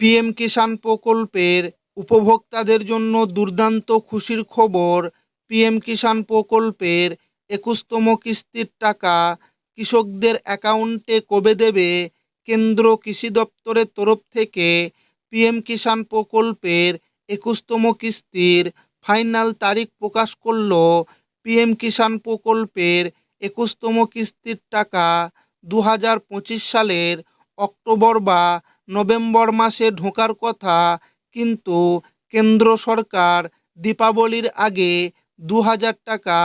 PM কিষাণ প্রকল্পের উপভোক্তাদের জন্য দুর্দান্ত খুশির খবর, পিএম কিষাণ প্রকল্পের একুশতম কিস্তির টাকা কৃষকদের অ্যাকাউন্টে কবে দেবে? কেন্দ্র কৃষি দপ্তরের তরফ থেকে পিএম কিষাণ প্রকল্পের একুশতম কিস্তির ফাইনাল তারিখ প্রকাশ করল পিএম কিষাণ প্রকল্পের একুশতম কিস্তির টাকা দু হাজার পঁচিশ সালের অক্টোবর বা নভেম্বর মাসে ঢোকার কথা, কিন্তু কেন্দ্র সরকার দীপাবলির আগে দু হাজার টাকা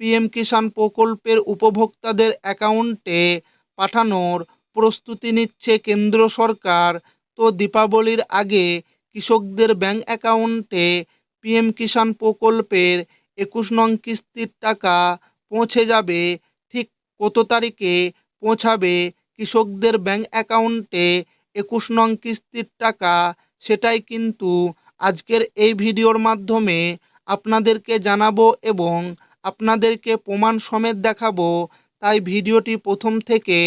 পিএম কিষাণ প্রকল্পের উপভোক্তাদের অ্যাকাউন্টে পাঠানোর প্রস্তুতি নিচ্ছে কেন্দ্র সরকার। তো দীপাবলির আগে কৃষকদের ব্যাংক অ্যাকাউন্টে পিএম কিষাণ প্রকল্পের একুশ নং কিস্তির টাকা পৌঁছে যাবে, ঠিক কত তারিখে পৌঁছাবে কৃষকদের ব্যাংক অ্যাকাউন্টে একুশ নং কিস্তির টাকা, সেটাই কিন্তু আজকের এই ভিডিওর মাধ্যমে আপনাদেরকে জানাব এবং আপনাদেরকে প্রমাণ সমেত দেখাবো। তাই ভিডিওটি প্রথম থেকে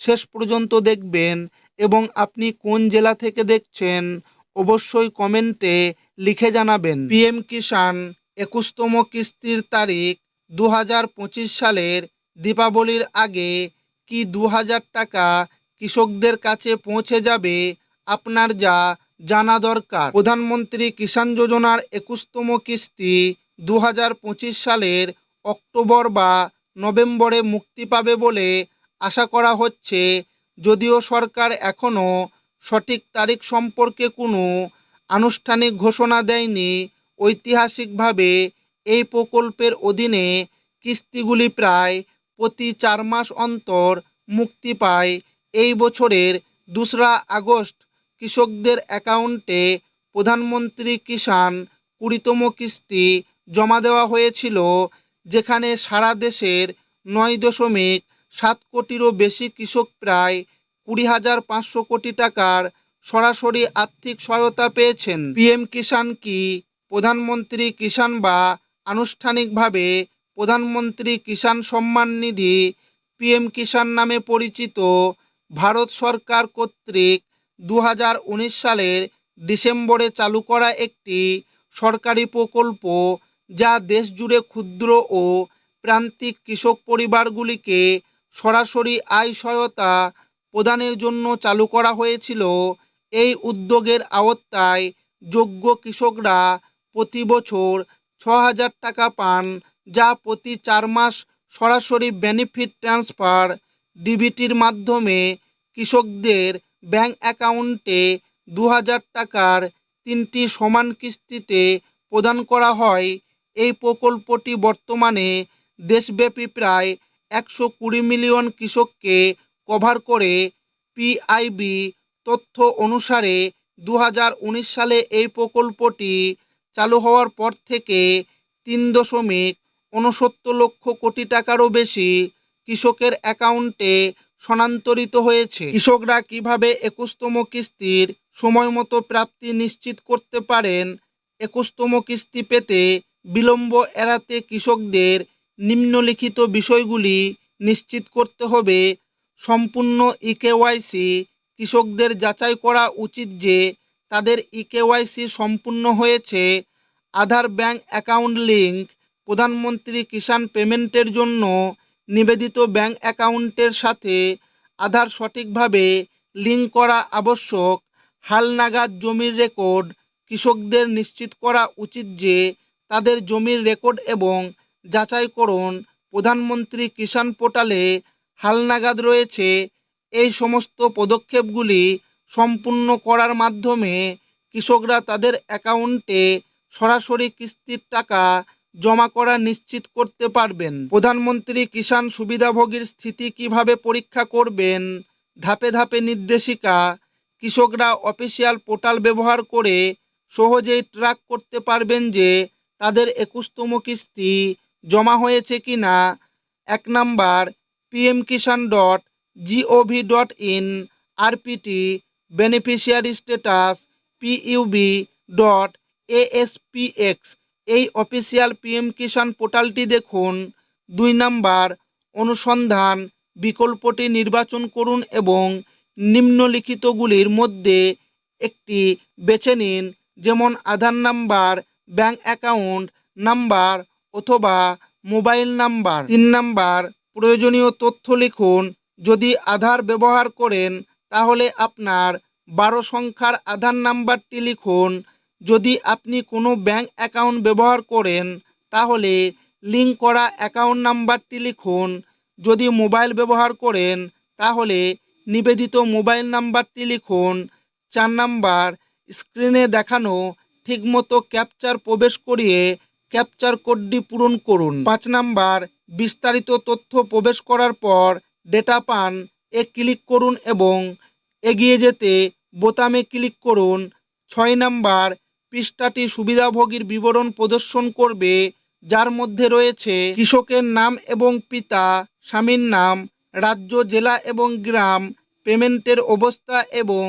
শেষ পর্যন্ত দেখবেন এবং আপনি কোন জেলা থেকে দেখছেন অবশ্যই কমেন্টে লিখে জানাবেন। পিএম কিষাণ একুশতম কিস্তির তারিখ দু হাজার পঁচিশ সালের দীপাবলির আগে কি দু হাজার টাকা কৃষকদের কাছে পৌঁছে যাবে আপনার যা জানা দরকার। প্রধানমন্ত্রী কিষাণ যোজনার একুশতম কিস্তি দু হাজার পঁচিশ সালের অক্টোবর বা নভেম্বরে মুক্তি পাবে বলে আশা করা হচ্ছে। যদিও সরকার এখনও সঠিক তারিখ সম্পর্কে কোনো আনুষ্ঠানিক ঘোষণা দেয়নি, ঐতিহাসিকভাবে এই প্রকল্পের অধীনে কিস্তিগুলি প্রায় প্রতি চার মাস অন্তর মুক্তি পায় এই বছরের দোসরা আগস্ট কৃষকদের অ্যাকাউন্টে প্রধানমন্ত্রী কিষাণ কুড়িতম কিস্তি জমা দেওয়া হয়েছিল, যেখানে সারা দেশের নয় দশমিক সাত কোটিরও বেশি কৃষক প্রায় কুড়ি হাজার পাঁচশো কোটি টাকার সরাসরি আর্থিক সহায়তা পেয়েছেন। পিএম কিষাণ কি প্রধানমন্ত্রী কিষাণ বা আনুষ্ঠানিকভাবে প্রধানমন্ত্রী কিষাণ সম্মান নিধি পিএম কিষাণ নামে পরিচিত ভারত সরকার কর্তৃক দু হাজার উনিশ সালের ডিসেম্বরে চালু করা একটি সরকারি প্রকল্প যা দেশ জুড়ে ক্ষুদ্র ও প্রান্তিক কৃষক পরিবারগুলিকে সরাসরি আয় সহায়তা প্রদানের জন্য চালু করা হয়েছিল। এই উদ্যোগের আওতায় যোগ্য কৃষকরা প্রতি বছর ছ হাজার টাকা পান, যা প্রতি চার মাস সরাসরি বেনিফিট ট্রান্সফার ডিবিটির মাধ্যমে কৃষকদের ব্যাংক অ্যাকাউন্টে দু হাজার টাকার তিনটি সমান কিস্তিতে প্রদান করা হয়। এই প্রকল্পটি বর্তমানে দেশব্যাপী প্রায় একশো কুড়ি মিলিয়ন কৃষককে কভার করে। পিআইবি তথ্য অনুসারে দু হাজার উনিশ সালে এই প্রকল্পটি চালু হওয়ার পর থেকে তিন দশমিক ঊনসত্তর লক্ষ কোটি টাকারও বেশি কৃষকের অ্যাকাউন্টে স্থানান্তরিত হয়েছে। কৃষকরা কীভাবে একুশতম কিস্তির সময় মতো প্রাপ্তি নিশ্চিত করতে পারেন? একুশতম কিস্তি পেতে বিলম্ব এড়াতে কৃষকদের নিম্নলিখিত বিষয়গুলি নিশ্চিত করতে হবে। সম্পূর্ণ ইকেওয়াইসি কৃষকদের যাচাই করা উচিত যে তাদের ইকেওয়াইসি সম্পূর্ণ হয়েছে। আধার ব্যাংক অ্যাকাউন্ট লিঙ্ক প্রধানমন্ত্রী কিষাণ পেমেন্টের জন্য নিবেদিত ব্যাংক অ্যাকাউন্টের সাথে আধার সঠিকভাবে লিঙ্ক করা আবশ্যক। হালনাগাদ জমির রেকর্ড কৃষকদের নিশ্চিত করা উচিত যে তাদের জমির রেকর্ড এবং যাচাইকরণ প্রধানমন্ত্রী কিষাণ পোর্টালে হালনাগাদ রয়েছে। এই সমস্ত পদক্ষেপগুলি সম্পূর্ণ করার মাধ্যমে কৃষকরা তাদের অ্যাকাউন্টে সরাসরি কিস্তির টাকা জমা করা নিশ্চিত করতে পারবেন। প্রধানমন্ত্রী কিষাণ সুবিধাভোগীর স্থিতি কীভাবে পরীক্ষা করবেন? ধাপে ধাপে নির্দেশিকা। কৃষকরা অফিসিয়াল পোর্টাল ব্যবহার করে সহজেই ট্র্যাক করতে পারবেন যে তাদের একুশতম কিস্তি জমা হয়েছে কি না এক number, PM Kisan dot GOV dot in, RPT, beneficiary status, PUB dot ASPX. এই অফিসিয়াল পিএম কিষাণ পোর্টালটি দেখুন। দুই নাম্বার, অনুসন্ধান, বিকল্পটি নির্বাচন করুন এবং নিম্নলিখিতগুলির মধ্যে একটি বেছে নিন, যেমন Aadhaar number, bank account number অথবা মোবাইল নাম্বার। তিন নাম্বার, প্রয়োজনীয় তথ্য লিখুন। যদি আধার ব্যবহার করেন, তাহলে আপনার বারো সংখ্যার আধার নাম্বারটি লিখুন। যদি আপনি কোনো ব্যাঙ্ক অ্যাকাউন্ট ব্যবহার করেন, তাহলে লিঙ্ক করা অ্যাকাউন্ট নাম্বারটি লিখুন। যদি মোবাইল ব্যবহার করেন, তাহলে নিবেদিত মোবাইল নাম্বারটি লিখুন। চার নাম্বার স্ক্রিনে দেখানো ঠিকমতো ক্যাপচার প্রবেশ করিয়ে ক্যাপচার কোডটি পূরণ করুন। পাঁচ নাম্বার, বিস্তারিত তথ্য প্রবেশ করার পর ডেটা পান, এ ক্লিক করুন এবং এগিয়ে যেতে বোতামে ক্লিক করুন। ছয় নাম্বার পৃষ্ঠাটি সুবিধাভোগীর বিবরণ প্রদর্শন করবে, যার মধ্যে রয়েছে কৃষকের নাম এবং পিতা, স্বামীর নাম, রাজ্য, জেলা এবং গ্রাম, পেমেন্টের অবস্থা এবং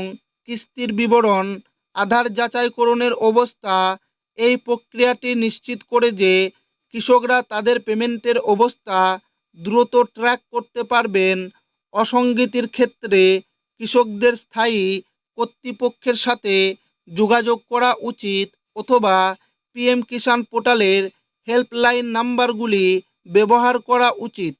কিস্তির বিবরণ, আধার যাচাইকরণের অবস্থা। এই প্রক্রিয়াটি নিশ্চিত করে যে কৃষকরা তাদের পেমেন্টের অবস্থা দ্রুত ট্র্যাক করতে পারবেন। অসঙ্গতির ক্ষেত্রে কৃষকদের স্থায়ী কর্তৃপক্ষের সাথে যোগাযোগ করা উচিত অথবা পিএম কিষাণ পোর্টালের হেল্পলাইন নাম্বারগুলি ব্যবহার করা উচিত।